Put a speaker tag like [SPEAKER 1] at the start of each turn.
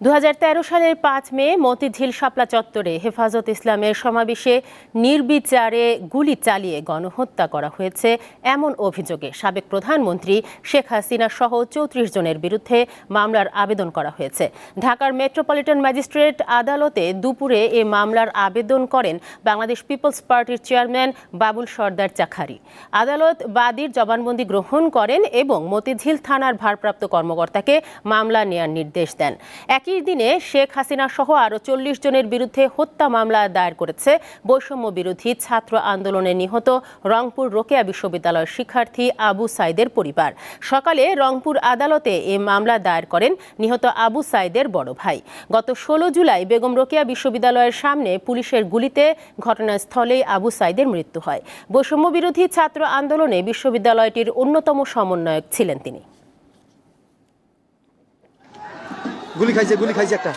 [SPEAKER 1] দু হাজার তেরো সালের পাঁচ মে মতিঝিল শাপলা চত্বরে হেফাজত ইসলামের সমাবেশে নির্বিচারে গুলি চালিয়ে গণহত্যা করা হয়েছে এমন অভিযোগে সাবেক প্রধানমন্ত্রী শেখ হাসিনা সহ চৌত্রিশ জনের বিরুদ্ধে মামলার আবেদন করা হয়েছে। ঢাকার মেট্রোপলিটন ম্যাজিস্ট্রেট আদালতে দুপুরে এ মামলার আবেদন করেন বাংলাদেশ পিপলস পার্টির চেয়ারম্যান বাবুল সর্দার চাখারি। আদালত বাদীর জবানবন্দি গ্রহণ করেন এবং মতিঝিল থানার ভারপ্রাপ্ত কর্মকর্তাকে মামলা নেয়ার নির্দেশ দেন। একই দিনে শেখ হাসিনা সহ আরও চল্লিশ জনের বিরুদ্ধে হত্যা মামলা দায়ের করেছে বৈষম্য বিরোধী ছাত্র আন্দোলনে নিহত রংপুর রোকেয়া বিশ্ববিদ্যালয়ের শিক্ষার্থী আবু সাইদের পরিবার। সকালে রংপুর আদালতে এ মামলা দায়ের করেন নিহত আবু সাইদের বড় ভাই। গত ষোলো জুলাই বেগম রোকেয়া বিশ্ববিদ্যালয়ের সামনে পুলিশের গুলিতে ঘটনাস্থলেই আবু সাইদের মৃত্যু হয়। বৈষম্য বিরোধী ছাত্র আন্দোলনে বিশ্ববিদ্যালয়টির অন্যতম সমন্বয়ক ছিলেন তিনি।
[SPEAKER 2] গুলি খাইছে গুলি খাইছে একটা।